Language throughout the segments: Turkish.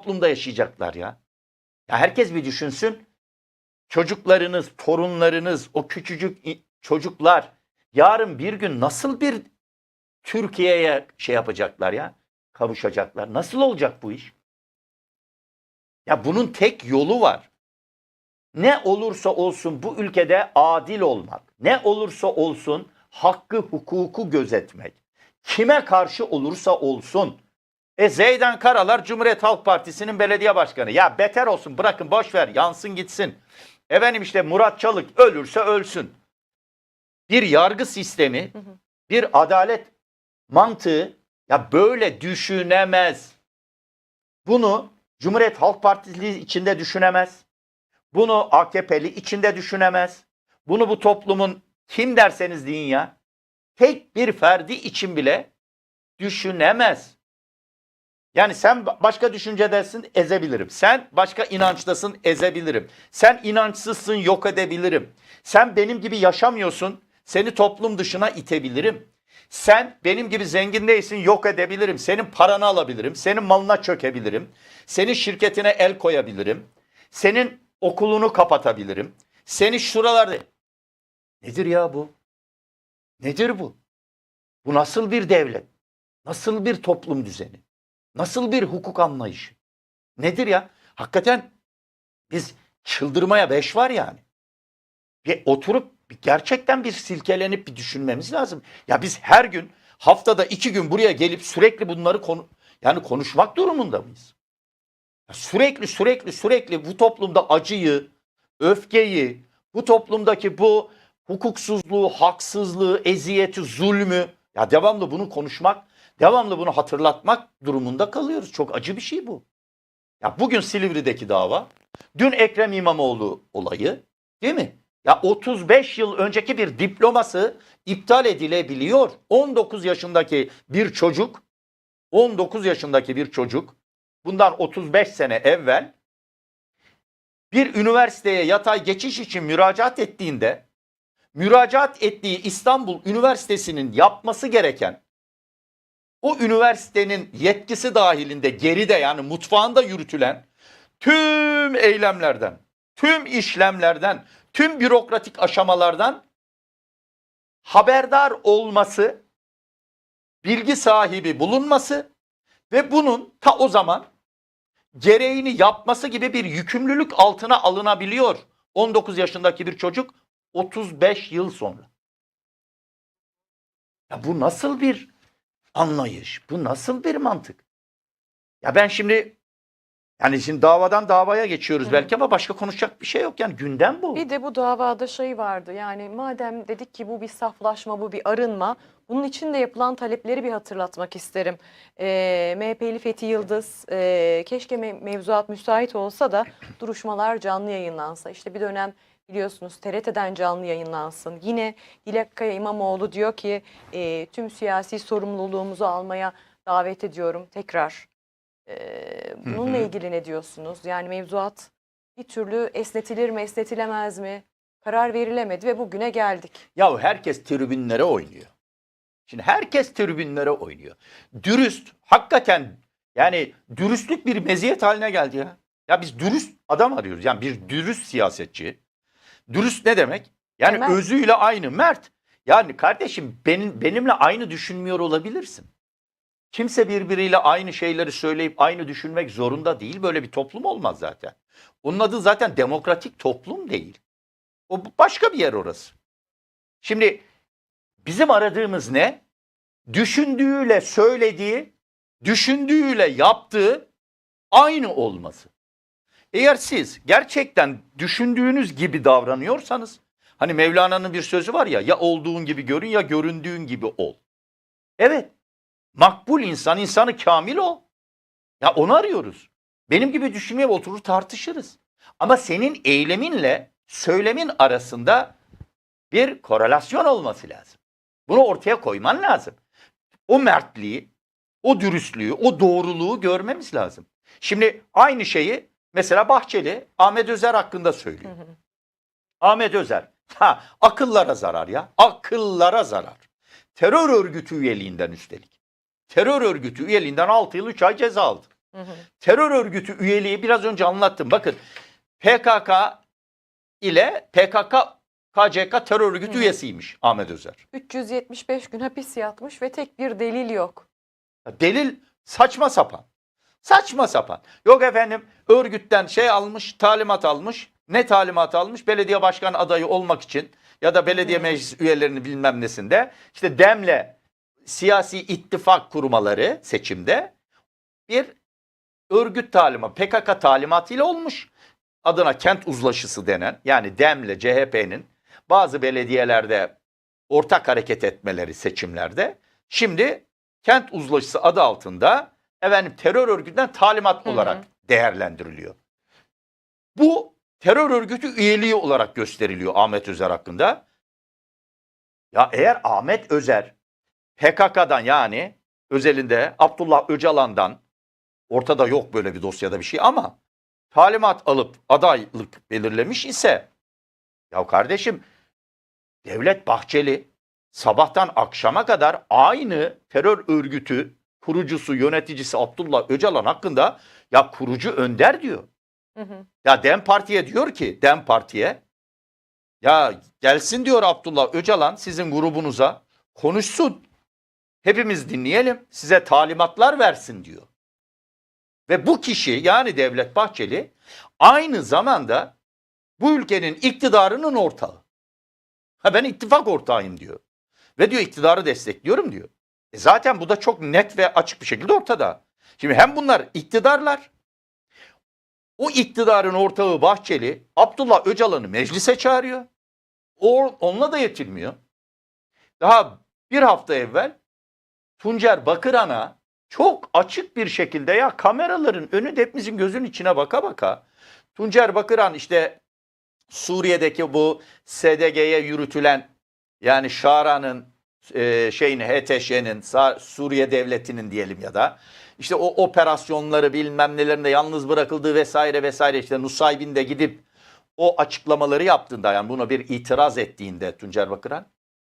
toplumda yaşayacaklar ya? Ya herkes bir düşünsün. Çocuklarınız, torunlarınız, o küçücük çocuklar yarın bir gün nasıl bir Türkiye'ye şey yapacaklar ya? Kavuşacaklar. Nasıl olacak bu iş? Ya bunun tek yolu var. Ne olursa olsun bu ülkede adil olmak. Ne olursa olsun hakkı, hukuku gözetmek. Kime karşı olursa olsun. E Zeydan Karalar Cumhuriyet Halk Partisi'nin belediye başkanı. Ya beter olsun bırakın boş ver yansın gitsin. Efendim işte Murat Çalık ölürse ölsün. Bir yargı sistemi, bir adalet mantığı ya böyle düşünemez. Bunu Cumhuriyet Halk Partisi içinde düşünemez. Bunu AKP'li içinde düşünemez. Bunu bu toplumun kim derseniz deyin ya tek bir ferdi için bile düşünemez. Yani sen ba- başka düşüncedesin ezebilirim. Sen başka inançtasın ezebilirim. Sen inançsızsın yok edebilirim. Sen benim gibi yaşamıyorsun seni toplum dışına itebilirim. Sen benim gibi zengin değilsin yok edebilirim. Senin paranı alabilirim. Senin malına çökebilirim. Senin şirketine el koyabilirim. Senin okulunu kapatabilirim. Seni şuralarda... Nedir ya bu? Nedir bu? Bu nasıl bir devlet? Nasıl bir toplum düzeni? Nasıl bir hukuk anlayışı? Nedir ya? Hakikaten biz çıldırmaya beş var yani. Bir oturup gerçekten bir silkelenip bir düşünmemiz lazım. Ya biz her gün haftada iki gün buraya gelip sürekli bunları konu yani konuşmak durumunda mıyız? Sürekli sürekli sürekli bu toplumda acıyı, öfkeyi, bu toplumdaki bu hukuksuzluğu, haksızlığı, eziyeti, zulmü ya devamlı bunu konuşmak, devamlı bunu hatırlatmak durumunda kalıyoruz. Çok acı bir şey bu. Ya bugün Silivri'deki dava, dün Ekrem İmamoğlu olayı, değil mi? Ya 35 yıl önceki bir diploması iptal edilebiliyor. 19 yaşındaki bir çocuk, 19 yaşındaki bir çocuk bundan 35 sene evvel bir üniversiteye yatay geçiş için müracaat ettiğinde müracaat ettiği İstanbul Üniversitesi'nin yapması gereken o üniversitenin yetkisi dahilinde geride yani mutfağında yürütülen tüm eylemlerden, tüm işlemlerden, tüm bürokratik aşamalardan haberdar olması, bilgi sahibi bulunması ve bunun ta o zaman gereğini yapması gibi bir yükümlülük altına alınabiliyor. 19 yaşındaki bir çocuk 35 yıl sonra. Ya bu nasıl bir anlayış? Bu nasıl bir mantık? Ya ben şimdi yani şimdi davadan davaya geçiyoruz Hı. belki ama başka konuşacak bir şey yok yani gündem bu. Bir de bu davada şey vardı yani madem dedik ki bu bir saflaşma, bu bir arınma, bunun için de yapılan talepleri bir hatırlatmak isterim. Ee, MHP'li Fethi Yıldız, e, keşke me- mevzuat müsait olsa da duruşmalar canlı yayınlansa. İşte bir dönem biliyorsunuz TRT'den canlı yayınlansın. Yine Dilek Kaya İmamoğlu diyor ki e, tüm siyasi sorumluluğumuzu almaya davet ediyorum tekrar. Ee, bununla hı. ilgili ne diyorsunuz? Yani mevzuat bir türlü esnetilir mi, esnetilemez mi? Karar verilemedi ve bugüne geldik. Ya herkes tribünlere oynuyor. Şimdi herkes tribünlere oynuyor. Dürüst, hakikaten yani dürüstlük bir meziyet haline geldi ya. Ya biz dürüst adam arıyoruz. Yani bir dürüst siyasetçi. Dürüst ne demek? Yani Mert. özüyle aynı, mert. Yani kardeşim benim benimle aynı düşünmüyor olabilirsin. Kimse birbiriyle aynı şeyleri söyleyip aynı düşünmek zorunda değil. Böyle bir toplum olmaz zaten. Onun adı zaten demokratik toplum değil. O başka bir yer orası. Şimdi bizim aradığımız ne? Düşündüğüyle söylediği, düşündüğüyle yaptığı aynı olması. Eğer siz gerçekten düşündüğünüz gibi davranıyorsanız, hani Mevlana'nın bir sözü var ya, ya olduğun gibi görün ya göründüğün gibi ol. Evet, makbul insan, insanı kamil o. Ya onu arıyoruz. Benim gibi düşünmeye oturur tartışırız. Ama senin eyleminle söylemin arasında bir korelasyon olması lazım. Bunu ortaya koyman lazım. O mertliği, o dürüstlüğü, o doğruluğu görmemiz lazım. Şimdi aynı şeyi mesela Bahçeli Ahmet Özer hakkında söylüyor. Ahmet Özer. Ha, akıllara zarar ya. Akıllara zarar. Terör örgütü üyeliğinden üstelik. Terör örgütü üyeliğinden 6 yıl 3 ay ceza aldı. Hı hı. Terör örgütü üyeliği biraz önce anlattım. Bakın PKK ile PKK KCK terör örgütü Hı hı. üyesiymiş Ahmet Özer. 375 gün hapis yatmış ve tek bir delil yok. Delil saçma sapan. Saçma sapan. Yok efendim örgütten şey almış, talimat almış. Ne talimat almış? Belediye başkan adayı olmak için ya da belediye meclis üyelerinin bilmem nesinde işte demle siyasi ittifak kurmaları seçimde bir örgüt talimatı, PKK talimatıyla olmuş. Adına kent uzlaşısı denen yani demle CHP'nin bazı belediyelerde ortak hareket etmeleri seçimlerde şimdi kent uzlaşısı adı altında efendim terör örgütünden talimat Hı hı. olarak değerlendiriliyor. Bu terör örgütü üyeliği olarak gösteriliyor Ahmet Özer hakkında. Ya eğer Ahmet Özer PKK'dan yani özelinde Abdullah Öcalan'dan ortada yok böyle bir dosyada bir şey ama talimat alıp adaylık belirlemiş ise ya kardeşim Devlet Bahçeli sabahtan akşama kadar aynı terör örgütü kurucusu, yöneticisi Abdullah Öcalan hakkında ya kurucu önder diyor. Hı hı. Ya Dem Parti'ye diyor ki Dem Parti'ye ya gelsin diyor Abdullah Öcalan sizin grubunuza konuşsun. Hepimiz dinleyelim. Size talimatlar versin diyor. Ve bu kişi yani Devlet Bahçeli aynı zamanda bu ülkenin iktidarının ortağı. Ha ben ittifak ortağıyım diyor. Ve diyor iktidarı destekliyorum diyor. E zaten bu da çok net ve açık bir şekilde ortada. Şimdi hem bunlar iktidarlar o iktidarın ortağı Bahçeli Abdullah Öcalan'ı meclise çağırıyor. O, onunla da yetinmiyor. Daha bir hafta evvel Tuncer Bakıran'a çok açık bir şekilde ya kameraların önünde hepimizin gözünün içine baka baka Tuncer Bakıran işte Suriye'deki bu SDG'ye yürütülen yani Şara'nın e, şeyin HTŞ'nin Suriye devletinin diyelim ya da işte o operasyonları bilmem nelerinde yalnız bırakıldığı vesaire vesaire işte Nusaybin de gidip o açıklamaları yaptığında yani buna bir itiraz ettiğinde Tuncer Bakıran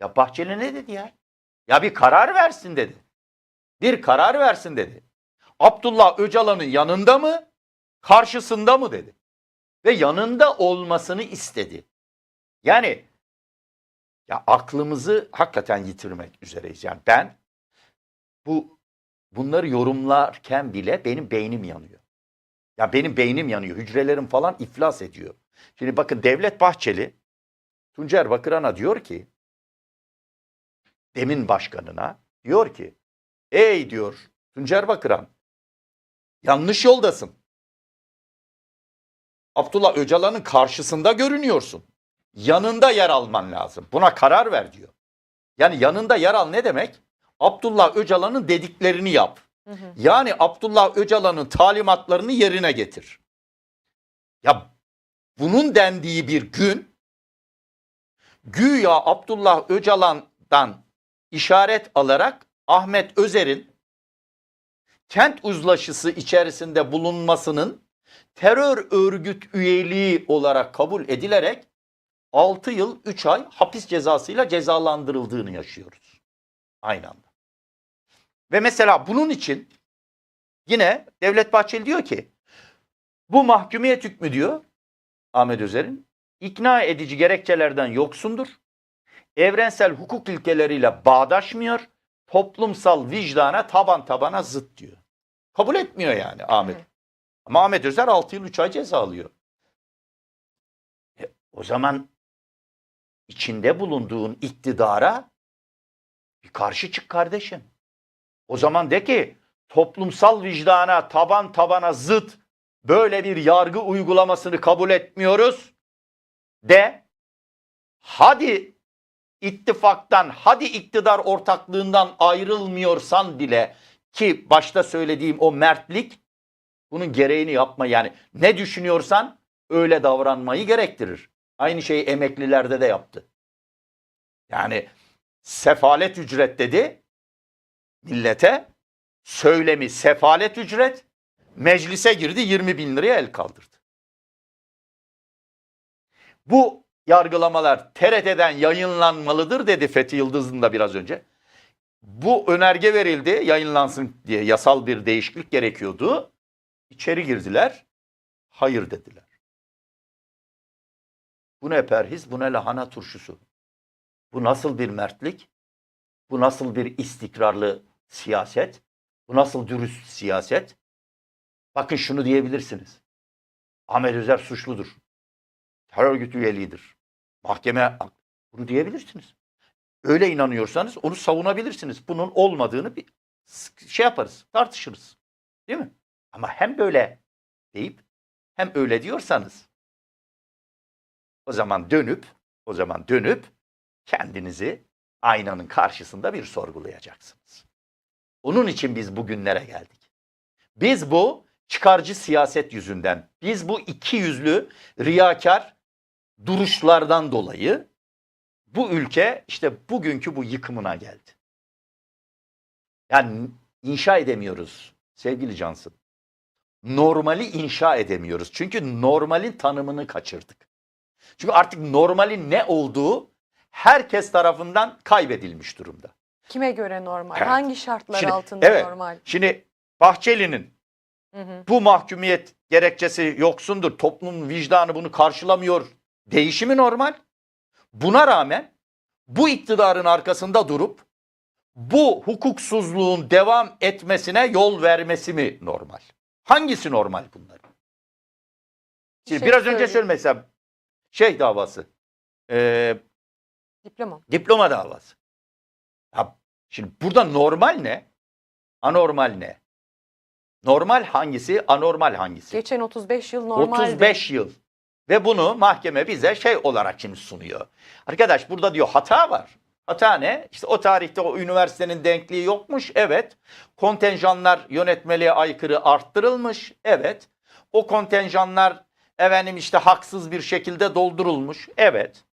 ya Bahçeli ne dedi ya? Ya bir karar versin dedi. Bir karar versin dedi. Abdullah Öcalan'ın yanında mı? Karşısında mı dedi. Ve yanında olmasını istedi. Yani ya aklımızı hakikaten yitirmek üzereyiz. Yani ben bu bunları yorumlarken bile benim beynim yanıyor. Ya benim beynim yanıyor. Hücrelerim falan iflas ediyor. Şimdi bakın Devlet Bahçeli Tuncer Bakıran'a diyor ki Demin başkanına diyor ki ey diyor Tuncer Bakıran yanlış yoldasın. Abdullah Öcalan'ın karşısında görünüyorsun. Yanında yer alman lazım. Buna karar ver diyor. Yani yanında yer al ne demek? Abdullah Öcalan'ın dediklerini yap. Hı hı. Yani Abdullah Öcalan'ın talimatlarını yerine getir. Ya bunun dendiği bir gün güya Abdullah Öcalan'dan işaret alarak Ahmet Özer'in kent uzlaşısı içerisinde bulunmasının terör örgüt üyeliği olarak kabul edilerek 6 yıl 3 ay hapis cezasıyla cezalandırıldığını yaşıyoruz. Aynı anda. Ve mesela bunun için yine Devlet Bahçeli diyor ki bu mahkumiyet hükmü diyor Ahmet Özer'in ikna edici gerekçelerden yoksundur. Evrensel hukuk ilkeleriyle bağdaşmıyor. Toplumsal vicdana taban tabana zıt diyor. Kabul etmiyor yani Ahmet. Ama Ahmet Özer 6 yıl 3 ay ceza alıyor. E, o zaman içinde bulunduğun iktidara bir karşı çık kardeşim. O zaman de ki toplumsal vicdana taban tabana zıt böyle bir yargı uygulamasını kabul etmiyoruz de hadi ittifaktan hadi iktidar ortaklığından ayrılmıyorsan bile ki başta söylediğim o mertlik bunun gereğini yapma yani ne düşünüyorsan öyle davranmayı gerektirir. Aynı şeyi emeklilerde de yaptı. Yani sefalet ücret dedi millete söylemi sefalet ücret meclise girdi 20 bin liraya el kaldırdı. Bu yargılamalar TRT'den yayınlanmalıdır dedi Fethi Yıldız'ın da biraz önce. Bu önerge verildi yayınlansın diye yasal bir değişiklik gerekiyordu. İçeri girdiler. Hayır dediler. Bu ne perhiz, bu ne lahana turşusu. Bu nasıl bir mertlik? Bu nasıl bir istikrarlı siyaset? Bu nasıl dürüst siyaset? Bakın şunu diyebilirsiniz. Ahmet Özer suçludur. Terör örgütü üyeliğidir. Mahkeme bunu diyebilirsiniz. Öyle inanıyorsanız onu savunabilirsiniz. Bunun olmadığını bir şey yaparız, tartışırız. Değil mi? Ama hem böyle deyip hem öyle diyorsanız o zaman dönüp o zaman dönüp kendinizi aynanın karşısında bir sorgulayacaksınız. Onun için biz bugünlere geldik. Biz bu çıkarcı siyaset yüzünden, biz bu iki yüzlü riyakar duruşlardan dolayı bu ülke işte bugünkü bu yıkımına geldi. Yani inşa edemiyoruz sevgili Cansın. Normali inşa edemiyoruz. Çünkü normalin tanımını kaçırdık. Çünkü artık normalin ne olduğu herkes tarafından kaybedilmiş durumda. Kime göre normal? Evet. Hangi şartlar Şimdi- altında evet. normal? Şimdi Bahçeli'nin Hı hı. bu mahkumiyet gerekçesi yoksundur. Toplumun vicdanı bunu karşılamıyor. Değişimi normal. Buna rağmen bu iktidarın arkasında durup bu hukuksuzluğun devam etmesine yol vermesi mi normal? Hangisi normal bunların? Şimdi şey biraz önce söyleyeyim. söyledim mesela şey davası. eee, Diploma. diploma davası. Ya şimdi burada normal ne? Anormal ne? Normal hangisi? Anormal hangisi? Geçen 35 yıl normaldi. 35 yıl. Ve bunu mahkeme bize şey olarak şimdi sunuyor. Arkadaş burada diyor hata var. Hata ne? İşte o tarihte o üniversitenin denkliği yokmuş. Evet. Kontenjanlar yönetmeliğe aykırı arttırılmış. Evet. O kontenjanlar efendim işte haksız bir şekilde doldurulmuş. Evet.